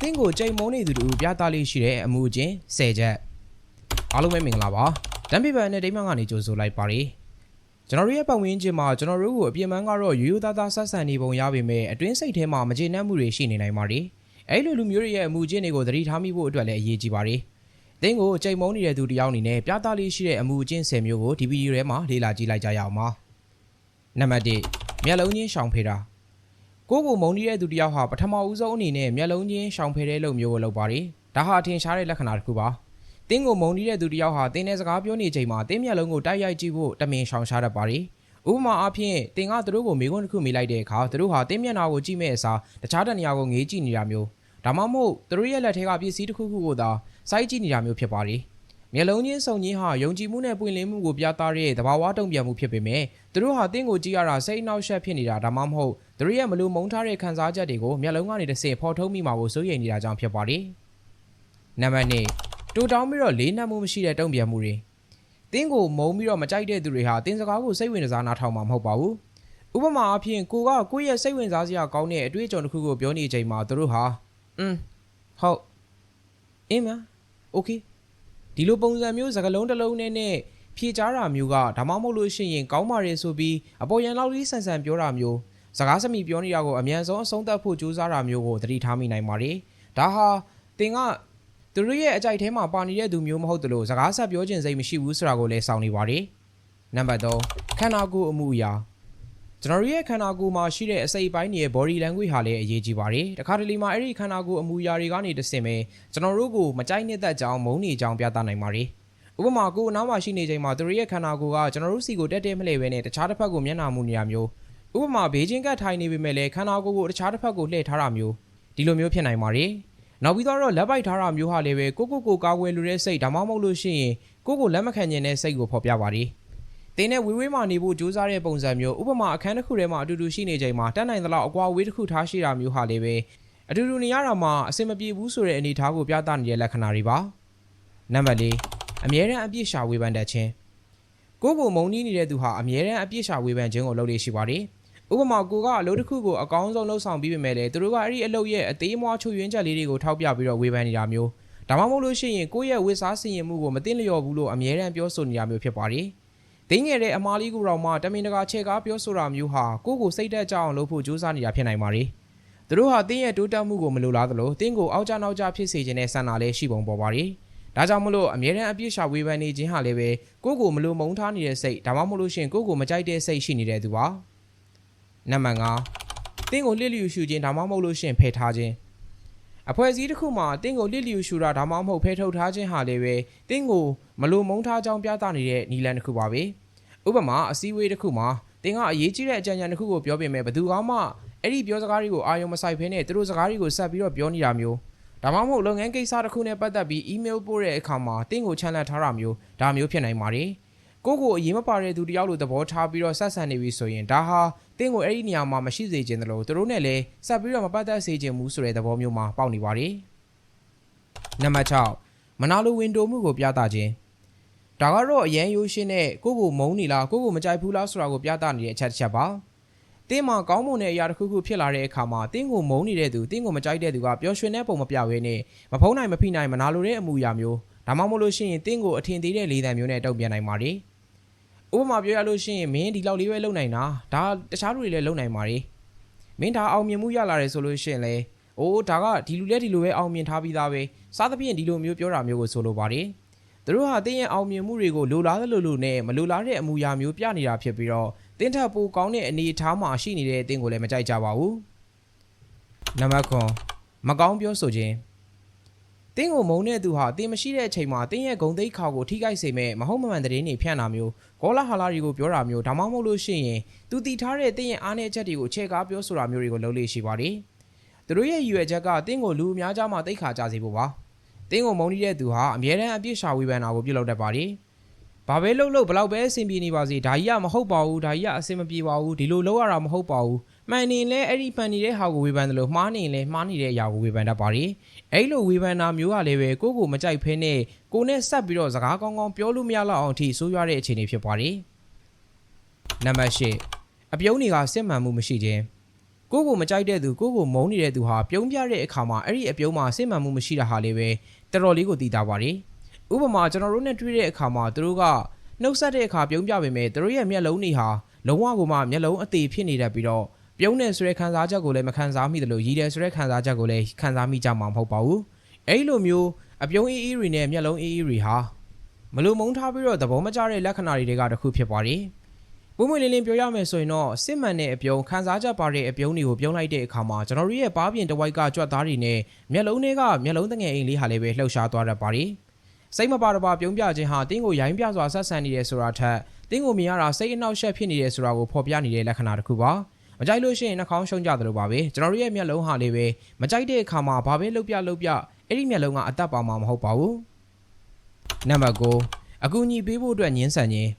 တင်းကိုကြိမ်မုံနေသူတို့ပြသလေးရှိတဲ့အမှုချင်း10ချက်အားလုံးပဲမင်္ဂလာပါတမ်ပီပန်နဲ့ဒိမန်ကနေကြိုဆိုလိုက်ပါရစေကျွန်တော်တို့ရဲ့ပတ်ဝန်းကျင်မှာကျွန်တော်တို့ကိုအပြင်းပန်းကတော့ရိုးရိုးသားသားဆက်ဆံနေပုံရပေမဲ့အတွင်းစိတ်ထဲမှာမကျေနပ်မှုတွေရှိနေနိုင်ပါတယ်အဲ့လိုလူမျိုးတွေရဲ့အမှုချင်းတွေကိုသတိထားမိဖို့အတွက်လည်းအရေးကြီးပါတယ်တင်းကိုကြိမ်မုံနေတဲ့သူတယောက်အနေနဲ့ပြသလေးရှိတဲ့အမှုချင်း10မျိုးကိုဒီဗီဒီယိုထဲမှာလေ့လာကြည့်လိုက်ကြရအောင်ပါနံပါတ်1မျက်လုံးချင်းရှောင်ဖေးတာ ကိုကိုမုံနေတဲ့သူတယောက်ဟာပထမဦးဆုံးအနေနဲ့မျက်လုံးချင်းရှောင်ဖယ်တဲ့လုပ်မျိုးကိုလုပ်ပါတယ်။ဒါဟာအထင်ရှားတဲ့လက္ခဏာတစ်ခုပါ။တင်းကိုမုံနေတဲ့သူတယောက်ဟာတင်းတဲ့စကားပြောနေချိန်မှာတင်းမျက်လုံးကိုတိုက်ရိုက်ကြည့်ဖို့တမင်ရှောင်ရှားတတ်ပါတယ်။ဥပမာအားဖြင့်တင်းကသူတို့ကိုမေးခွန်းတစ်ခုမေးလိုက်တဲ့အခါသူတို့ဟာတင်းမျက်နှာကိုကြည့်မဲ့အစားတခြားတနေရာကိုငေးကြည့်နေတာမျိုးဒါမှမဟုတ်သူတို့ရဲ့လက်ထဲကပစ္စည်းတစ်ခုခုကိုသာစိုက်ကြည့်နေတာမျိုးဖြစ်ပါတယ်။ မျက်လုံးချင်းစုံချင်းဟာယုံကြည်မှုနဲ့ပွင့်လင်းမှုကိုပြသတဲ့သဘာဝတုံ့ပြန်မှုဖြစ်ပေမဲ့သူတို့ဟာတင့်ကိုကြည့်ရတာစိတ်အနှောက်အယှက်ဖြစ်နေတာဒါမှမဟုတ်သူတို့ရဲ့မလို့မုန်းထားတဲ့ခံစားချက်တွေကိုမျက်လုံးကနေတစ်ဆင့်ဖော်ထုတ်မိမှာကိုစိုးရိမ်နေတာကြောင့်ဖြစ်ပါတယ်။နံပါတ်1တူတောင်းပြီးတော့လေးနက်မှုမရှိတဲ့တုံ့ပြန်မှုတွေတင်းကိုမုံပြီးတော့မကြိုက်တဲ့သူတွေဟာတင်းစကားကိုစိတ်ဝင်စားနားထောင်မှာမဟုတ်ပါဘူး။ဥပမာအဖြစ်ကိုကကိုယ့်ရဲ့စိတ်ဝင်စားစရာကောင်းတဲ့အတွေ့အကြုံတစ်ခုကိုပြောနေချိန်မှာသူတို့ဟာอืมဟုတ်အင်းမ okay ဒီလိုပုံစံမျိုးစကားလုံးတစ်လုံးနဲ့နဲ့ဖြေချတာမျိုးကဒါမှမဟုတ်လို့ရှိရင်ကောင်းပါရဲ့ဆိုပြီးအပေါ်ရန်လောက်လေးဆန်ဆန်ပြောတာမျိုးစကားစမိပြောနေတာကိုအမြန်ဆုံးအဆုံးသတ်ဖို့ကြိုးစားတာမျိုးကိုသတိထားမိနိုင်ပါတယ်။ဒါဟာတင်ကသူတို့ရဲ့အကြိုက်ထဲမှာပါနေတဲ့သူမျိုးမဟုတ်သလိုစကားဆက်ပြောခြင်းစိတ်မရှိဘူးဆိုတာကိုလည်းစောင့်နေပါတယ်။နံပါတ်3ခန္ဓာကိုယ်အမှုအရာ ကျွန်တော်တို့ရဲ့ခန္ဓာကိုယ်မှာရှိတဲ့အစိတ်အပိုင်းတွေရဲ့ body language ဟာလည်းအရေးကြီးပါတယ်။တခါတလေမှာအဲ့ဒီခန္ဓာကိုယ်အမှုအရာတွေကနေတဆင့်ပဲကျွန်တော်တို့ကိုမကြိုက်နှစ်သက်ကြောင်းမုန်းနေကြောင်းပြသနိုင်ပါတယ်။ဥပမာကိုယ်အနားမှာရှိနေချိန်မှာသူတို့ရဲ့ခန္ဓာကိုယ်ကကျွန်တော်တို့စီကိုတက်တက်မလှည့်ပဲနဲ့တခြားတစ်ဖက်ကိုမျက်နှာမူနေရမျိုးဥပမာဘေးချင်းကတ်ထိုင်နေပေမဲ့လည်းခန္ဓာကိုယ်ကိုတခြားတစ်ဖက်ကိုလှည့်ထားတာမျိုးဒီလိုမျိုးဖြစ်နိုင်ပါတယ်။နောက်ပြီးတော့လက်ပိုက်ထားတာမျိုးဟာလည်းပဲကိုကိုကိုကာကွယ်လိုတဲ့စိတ်ဒါမှမဟုတ်လို့ရှိရင်ကိုကိုလက်မခံခြင်းတဲ့စိတ်ကိုဖော်ပြပါတယ်။ တင်းနဲ့ဝေးဝေးမှနေဖို့ကြိုးစားတဲ့ပုံစံမျိုးဥပမာအခန်းတစ်ခုထဲမှာအတူတူရှိနေချိန်မှာတက်နိုင်သလောက်အကွာအဝေးတစ်ခုထားရှိတာမျိုးဟာလည်းပဲအတူတူနေရတာမှာအဆင်မပြေဘူးဆိုတဲ့အနေအထားကိုပြသနေတဲ့လက္ခဏာတွေပါ။နံပါတ်၄အမြဲတမ်းအပြစ်ရှာဝေဖန်တတ်ခြင်းကိုကိုမုံနီးနေတဲ့သူဟာအမြဲတမ်းအပြစ်ရှာဝေဖန်ခြင်းကိုလုပ်လို့ရှိပါတယ်။ဥပမာကိုကအလုပ်တစ်ခုကိုအကောင်းဆုံးလုပ်ဆောင်ပြီးပေမဲ့လည်းသူတို့ကအဲ့ဒီအလုပ်ရဲ့အသေးအမွှားချုပ်ယွင်းချက်လေးတွေကိုထောက်ပြပြီးတော့ဝေဖန်နေတာမျိုးဒါမှမဟုတ်လို့ရှိရင်ကိုယ့်ရဲ့ဝစ်စားစင်ရင်မှုကိုမသိလျော်ဘူးလို့အမြဲတမ်းပြောဆိုနေတာမျိုးဖြစ်ပါတယ်။ ဒိငယ်တဲ့အမားလေးကိုတော့မှတမင်တကာချက်ကားပြောဆိုတာမျိုးဟာကိုယ့်ကိုစိတ်သက်ကြအောင်လုပ်ဖို့ကြိုးစားနေတာဖြစ်နိုင်ပါတယ်။သူတို့ဟာတင်းရဲ့တိုးတက်မှုကိုမလိုလားသလိုတင်းကိုအောက်ကျနောက်ကျဖြစ်စေခြင်းနဲ့ဆန္ဒလည်းရှိပုံပေါ်ပါတယ်။ဒါကြောင့်မလို့အမြဲတမ်းအပြစ်ရှာဝေဖန်နေခြင်းဟာလည်းပဲကိုယ့်ကိုမလိုမုန်းထားနေတဲ့စိတ်ဒါမှမဟုတ်လို့ရှိရင်ကိုယ့်ကိုမကြိုက်တဲ့စိတ်ရှိနေတဲ့သူပါ။နံပါတ်5တင်းကိုလစ်လျူရှူခြင်းဒါမှမဟုတ်လို့ရှိရင်ဖယ်ထားခြင်းအဖွဲ့အစည်းတစ်ခုမှာတင်းကိုလစ်လျူရှူတာဒါမှမဟုတ်ဖယ်ထုတ်ထားခြင်းဟာလည်းပဲတင်းကို မလိုမုန်းထားကြောင်းပြသနေတဲ့နီလန်တစ်ခုပါပဲ။ဥပမာအစည်းအဝေးတစ်ခုမှာတင်းကအရေးကြီးတဲ့အကြံဉာဏ်တစ်ခုကိုပြောပေမဲ့ဘယ်သူမှအဲ့ဒီပြောစကားတွေကိုအာရုံမစိုက်ဖဲနဲ့သူတို့စကားတွေကိုဆက်ပြီးတော့ပြောနေတာမျိုးဒါမှမဟုတ်လုပ်ငန်းကိစ္စတစ်ခုနဲ့ပတ်သက်ပြီး email ပို့တဲ့အခါမှာတင်းကိုချန်လှပ်ထားတာမျိုးဒါမျိုးဖြစ်နိုင်ပါတယ်။ကိုကိုအရေးမပါတဲ့သူတယောက်လိုသဘောထားပြီးတော့ဆက်ဆံနေပြီဆိုရင်ဒါဟာတင်းကိုအဲ့ဒီနေရာမှာမရှိစေချင်တယ်လို့သူတို့နဲ့လည်းဆက်ပြီးတော့မပတ်သက်စေချင်ဘူးဆိုတဲ့သဘောမျိုးမှာပေါက်နေပါတယ်။နံပါတ်6မနာလိုဝင်တိုမှုကိုပြသခြင်း ဒါကတော့အရန်ရိုးရှင်းတဲ့ကိုကိုမုန်းနေလားကိုကိုမကြိုက်ဘူးလားဆိုတာကိုပြသနေတဲ့အချက်တစ်ချက်ပါ။တင်းမှာကောင်းမွန်တဲ့အရာတစ်ခုခုဖြစ်လာတဲ့အခါမှာတင်းကိုမုန်းနေတဲ့သူတင်းကိုမကြိုက်တဲ့သူကပျော်ရွှင်တဲ့ပုံမပြဘဲနဲ့မဖုံးနိုင်မဖိနိုင်မနာလိုတဲ့အမူအရာမျိုးဒါမှမဟုတ်လို့ရှိရင်တင်းကိုအထင်သေးတဲ့လေးတံမျိုးနဲ့တုံ့ပြန်နိုင်ပါတယ်။ဥပမာပြောရလို့ရှိရင်မင်းဒီလောက်လေးပဲလုံနိုင်တာဒါတခြားလူတွေလည်းလုံနိုင်ပါတယ်။မင်းဒါအောင်မြင်မှုရလာတယ်ဆိုလို့ရှိရင်လေအိုးဒါကဒီလူလည်းဒီလိုပဲအောင်မြင်ထားပြီးသားပဲစားသဖြင့်ဒီလိုမျိုးပြောတာမျိုးကိုဆိုလိုပါတယ်။ သူတို့ဟာတင်းရဲ့အောင်မြင်မှုတွေကိုလိုလားသလိုလိုနဲ့မလိုလားတဲ့အမူအရာမျိုးပြနေတာဖြစ်ပြီးတော့တင်းထပ်ပိုကောင်းတဲ့အနေအထားမှာရှိနေတဲ့အတင်းကိုလည်းမကြိုက်ကြပါဘူး။နံပါတ်9မကောင်းပြောဆိုခြင်းတင်းကိုမုံတဲ့သူဟာတင်းမရှိတဲ့အချိန်မှာတင်းရဲ့ဂုံသိက္ခာကိုထိခိုက်စေမဲ့မဟုတ်မမှန်သတင်းတွေဖြန့်တာမျိုးဂေါလာဟာလာတွေကိုပြောတာမျိုးဒါမှမဟုတ်လို့ရှိရင်သူတည်ထားတဲ့တင်းရဲ့အားနည်းချက်တွေကိုချဲ့ကားပြောဆိုတာမျိုးတွေကိုလုပ်လို့ရှိပါတယ်။သူတို့ရဲ့ရည်ရွယ်ချက်ကတင်းကိုလူအများကြားမှာသိက္ခာကြစေဖို့ပါ။ တင်းကိုမုံနေတဲ့သူဟာအမြဲတမ်းအပြစ်ရှာဝေဖန်တာကိုပြုလုပ်တတ်ပါတယ်။ဘာပဲလုပ်လို့ဘလောက်ပဲအဆင်ပြေနေပါစေဒါကြီးကမဟုတ်ပါဘူးဒါကြီးကအဆင်မပြေပါဘူးဒီလိုလုပ်ရတာမဟုတ်ပါဘူးမှန်နေလဲအဲ့ဒီမှန်နေတဲ့ဟာကိုဝေဖန်တယ်လို့မှားနေလဲမှားနေတဲ့အရာကိုဝေဖန်တတ်ပါတယ်အဲ့လိုဝေဖန်တာမျိုးကလည်းပဲကိုယ့်ကိုမကြိုက်ဖဲနဲ့ကိုနဲ့ဆက်ပြီးတော့စကားကောင်းကောင်းပြောလို့မရတော့အောင်အထိဆိုးရွားတဲ့အခြေအနေဖြစ်ပါတယ်နံပါတ်၈အပြုံးတွေကစစ်မှန်မှုမရှိခြင်း ကိုယ့်ကိုမကြိုက်တဲ့သူကိုယ့်ကိုမုန်းနေတဲ့သူဟာပြုံးပြတဲ့အခါမှာအဲ့ဒီအပြုံးမှာစိတ်မှန်မှုမရှိတာဟာလေးပဲတော်တော်လေးကိုသိတာပါတယ်ဥပမာကျွန်တော်တို့နဲ့တွေ့တဲ့အခါမှာသူတို့ကနှုတ်ဆက်တဲ့အခါပြုံးပြပေမဲ့သူတို့ရဲ့မျက်လုံးတွေဟာလုံးဝကိုမှမျက်လုံးအသေးဖြစ်နေတတ်ပြီးတော့ပြုံးတယ်ဆိုတဲ့ခံစားချက်ကိုလည်းမခံစားမိသလိုရည်တယ်ဆိုတဲ့ခံစားချက်ကိုလည်းခံစားမိကြမှာမဟုတ်ပါဘူးအဲ့လိုမျိုးအပြုံးအေးအေးတွေနဲ့မျက်လုံးအေးအေးတွေဟာမလိုမုန်းထားပြီးတော့သဘောမကျတဲ့လက္ခဏာတွေကတစ်ခုဖြစ်ပါတယ် ပွင့်ပွင့်လင်းလင်းပြောရမယ်ဆိုရင်တော့စစ်မှန်တဲ့အပြုံးခံစားချက်ပါတဲ့အပြုံးတွေကိုပြုံးလိုက်တဲ့အခါမှာကျွန်တော်တို့ရဲ့ပါးပြင်တစ်ဝိုက်ကကြွက်သားတွေနဲ့မျက်လုံးတွေကမျက်လုံးတငယ်အိမ်လေးဟာလည်းပဲလှုပ်ရှားသွားတတ်ပါတယ်စိတ်မပါတပါပြုံးပြခြင်းဟာတင်းကိုရိုင်းပြစွာဆက်ဆံနေတယ်ဆိုတာထက်တင်းကိုမြင်ရတာစိတ်အနှောက်အယှက်ဖြစ်နေတယ်ဆိုတာကိုဖော်ပြနေတဲ့လက္ခဏာတစ်ခုပါမကြိုက်လို့ရှိရင်နှာခေါင်းရှုံးကြတယ်လို့ပါပဲကျွန်တော်တို့ရဲ့မျက်လုံးဟာလေးပဲမကြိုက်တဲ့အခါမှာဘာပဲလှုပ်ပြလှုပ်ပြအဲ့ဒီမျက်လုံးကအသက်ပါမှာမဟုတ်ပါဘူးနံပါတ်9အကူအညီပေးဖို့အတွက်ညှင်းဆန်ခြင်း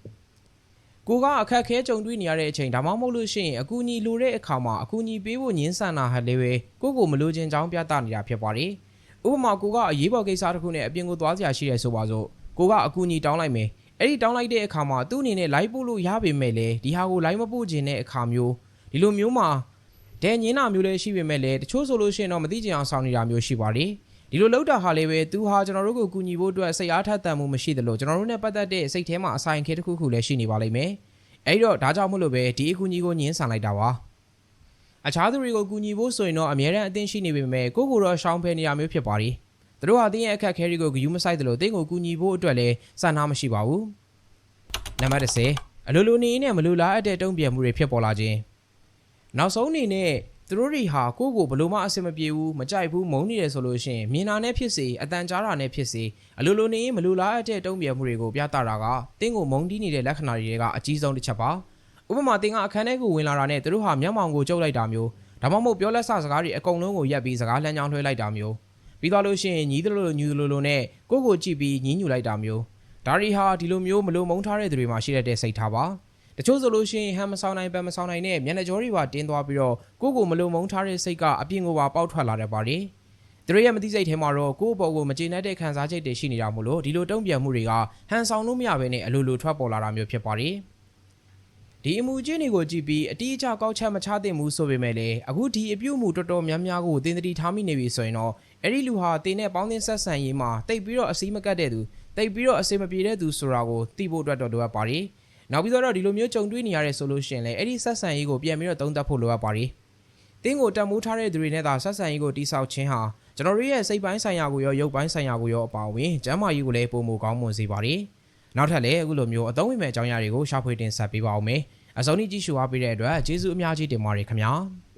ကိုကအခက်အခဲကြုံတွေ့နေရတဲ့အချိန်ဒါမှမဟုတ်လို့ရှိရင်အကူအညီလိုတဲ့အခါမှာအကူအညီပေးဖို့ညှင်းဆန်တာဟာလည်းပဲကိုကိုမလိုချင်ကြောင်းပြသနေတာဖြစ်ပါတယ်ဥပမာကိုကအရေးပေါ်ကိစ္စတစ်ခုနဲ့အပြင်ကိုသွားစရာရှိတယ်ဆိုပါစို့ကိုကအကူအညီတောင်းလိုက်မယ်အဲ့ဒီတောင်းလိုက်တဲ့အခါမှာသူ့အနေနဲ့လိုက်ပို့လို့ရပေမဲ့လေဒီဟာကိုလိုက်မပို့ခြင်းတဲ့အခါမျိုးဒီလိုမျိုးမှာဒဲညင်းတာမျိုးလည်းရှိပေမဲ့လေတချို့ဆိုလို့ရှိရင်တော့မသိချင်အောင်ဆောင်နေတာမျိုးရှိပါတယ် ဒီလိုလောက်တာဟာလည်းပဲသူဟာကျွန်တော်တို့ကိုကူညီဖို့အတွက်စိတ်အားထက်သန်မှုမရှိသလိုကျွန်တော်တို့နဲ့ပတ်သက်တဲ့စိတ်ထဲမှာအဆိုင်ခဲတစ်ခုခုလည်းရှိနေပါလိမ့်မယ်အဲ့တော့ဒါကြောင့်မို့လို့ပဲဒီအကူအညီကိုညှင်းဆန်လိုက်တာပါအခြားသူတွေကိုကူညီဖို့ဆိုရင်တော့အများရန်အသင့်ရှိနေပေမဲ့ကိုကိုတော့ရှောင်းဖယ်နေရမျိုးဖြစ်ပါတယ်သူတို့ဟာတင်းရဲ့အခက်ခဲတွေကိုဂယူးမဆိုင်သလိုတင်းကိုကူညီဖို့အတွက်လည်းစံနာမရှိပါဘူးနံပါတ်10အလိုလိုနေနဲ့မလိုလားအပ်တဲ့တုံ့ပြန်မှုတွေဖြစ်ပေါ်လာခြင်းနောက်ဆုံးအနေနဲ့ သူတို့တွေဟာကိုယ့်ကိုဘလို့မှအဆင်မပြေဘူးမကြိုက်ဘူးမုန်းနေတယ်ဆိုလို့ရှိရင်မြင်တာနဲ့ဖြစ်စေအတန်ကြားတာနဲ့ဖြစ်စေအလိုလိုနေရင်မလိုလားအပ်တဲ့တုံ့ပြန်မှုတွေကိုပြသတာကတင်းကိုမုန်းတီးနေတဲ့လက္ခဏာတွေကအကြီးဆုံးတစ်ချက်ပါဥပမာတင်းကအခန်းထဲကိုဝင်လာတာနဲ့သူတို့ဟာမျက်မှောင်ကိုကျုပ်လိုက်တာမျိုးဒါမှမဟုတ်ပြောလက်ဆစကားတွေအကုန်လုံးကိုရက်ပြီးစကားလမ်းကြောင်းထွှဲလိုက်တာမျိုးပြီးသွားလို့ရှိရင်ညီးသလိုလိုညူသလိုလိုနဲ့ကိုယ့်ကိုကြည့်ပြီးညင်းညူလိုက်တာမျိုးဒါတွေဟာဒီလိုမျိုးမလိုမုန်းထားတဲ့သူတွေမှာရှိတဲ့စိတ်ထားပါ တချို့ဆိုလို့ရှိရင်ဟမ်မဆောင်နိုင်ပန်မဆောင်နိုင်နဲ့မျက်နှာကြောတွေပါတင်းသွားပြီးတော့ကိုယ့်ကိုမလုံမုန်းထားတဲ့စိတ်ကအပြင်ကိုပါပေါက်ထွက်လာတတ်ပါတယ်။သူတို့ရဲ့မသိစိတ်ထဲမှာတော့ကိုယ့်ဘော်ကိုမကျေနပ်တဲ့ခံစားချက်တွေရှိနေတာမို့လို့ဒီလိုတုံ့ပြန်မှုတွေကဟန်ဆောင်လို့မရဘဲနဲ့အလိုလိုထွက်ပေါ်လာတာမျိုးဖြစ်ပါတယ်။ဒီအမှုချင်းတွေကိုကြည့်ပြီးအတိအကျကောက်ချက်မချသင့်ဘူးဆိုပေမဲ့လည်းအခုဒီအပြုတ်မှုတော်တော်များများကိုသင်တတိထားမိနေပြီဆိုရင်တော့အဲ့ဒီလူဟာတင်းနဲ့ပေါင်းသင်းဆက်ဆံရေးမှာတိတ်ပြီးတော့အစည်းမကတ်တဲ့သူတိတ်ပြီးတော့အစင်မပြေတဲ့သူဆိုတာကိုသိဖို့အတွက်တော့လိုအပ်ပါတယ်။ နောက်ပြီးတော့ဒီလိုမျိုးကြုံတွေ့နေရတဲ့ဆိုလို့ရှိရင်လည်းအဲ့ဒီဆက်ဆံရေးကိုပြန်ပြီးတော့သုံးသပ်ဖို့လိုအပ်ပါတယ်။တင်းကိုတံမိုးထားတဲ့သူတွေနဲ့သာဆက်ဆံရေးကိုတိဆောက်ခြင်းဟာကျွန်တော်တို့ရဲ့စိတ်ပိုင်းဆိုင်ရာကိုရောရုပ်ပိုင်းဆိုင်ရာကိုရောအပါအဝင်ကျန်းမာရေးကိုလည်းပုံမကောင်းမွန်စေပါတယ်။နောက်ထပ်လည်းအခုလိုမျိုးအသုံးဝင်မဲ့အကြောင်းအရာတွေကိုရှာဖွေတင်ဆက်ပေးပါအောင်မယ်။အစုံကြီးကြည့်ရှုအားပေးတဲ့အတွက်ကျေးဇူးအများကြီးတင်ပါတယ်ခင်ဗျာ။